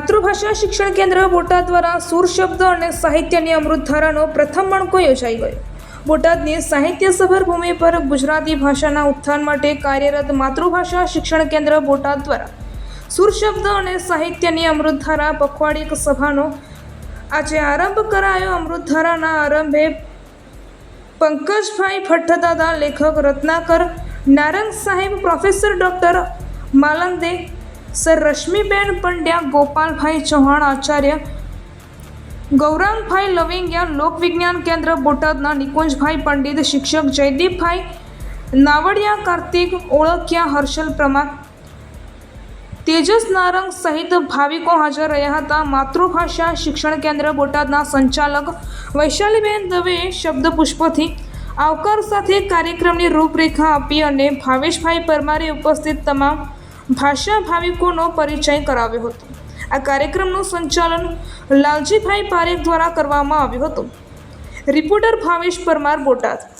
માતૃભાષા શિક્ષણ કેન્દ્ર બોટાદ દ્વારા સુર શબ્દ અને સાહિત્યની અમૃતધારાનો પ્રથમ મણકો યોજાઈ ગયો. બોટાદની સાહિત્ય સભર ભૂમિ પર ગુજરાતી ભાષાના ઉત્થાન માટે કાર્યરત માતૃભાષા શિક્ષણ કેન્દ્ર બોટાદ દ્વારા સુર શબ્દ અને સાહિત્યની અમૃતધારા પખવાડિક સભાનો આજે આરંભ કરાયો. અમૃતધારાના આરંભે પંકજભાઈ ભટ્ટદાદા, લેખક રત્નાકર, નારંગ સાહેબ, professor doctor Malande sir Rashmiben Pandya, ગોપાલભાઈ ચૌહાણ આચાર્ય, ગૌરાંગભાઈ લવિંગિયા લોકવિજ્ઞાન કેન્દ્ર બોટાદના નિકુંજભાઈ પંડિત, શિક્ષક જયદીપભાઈ નાવડિયા, કાર્તિક ઓળખ્યા હર્ષલ પ્રમા તેજસ નારંગ સહિત ભાવિકો હાજર રહ્યા હતા. માતૃભાષા શિક્ષણ કેન્દ્ર બોટાદના સંચાલક વૈશાલીબેન દવેએ શબ્દપુષ્પથી આવકાર સાથે કાર્યક્રમની રૂપરેખા આપી અને ભાવેશભાઈ પરમારે ઉપસ્થિત તમામ ભાષા ભાવિકોનો પરિચય કરાવ્યો હતો. આ કાર્યક્રમનું સંચાલન લાલજીભાઈ પારેખ દ્વારા કરવામાં આવ્યું હતું. રિપોર્ટર ભાવેશ પરમાર બોટાદ.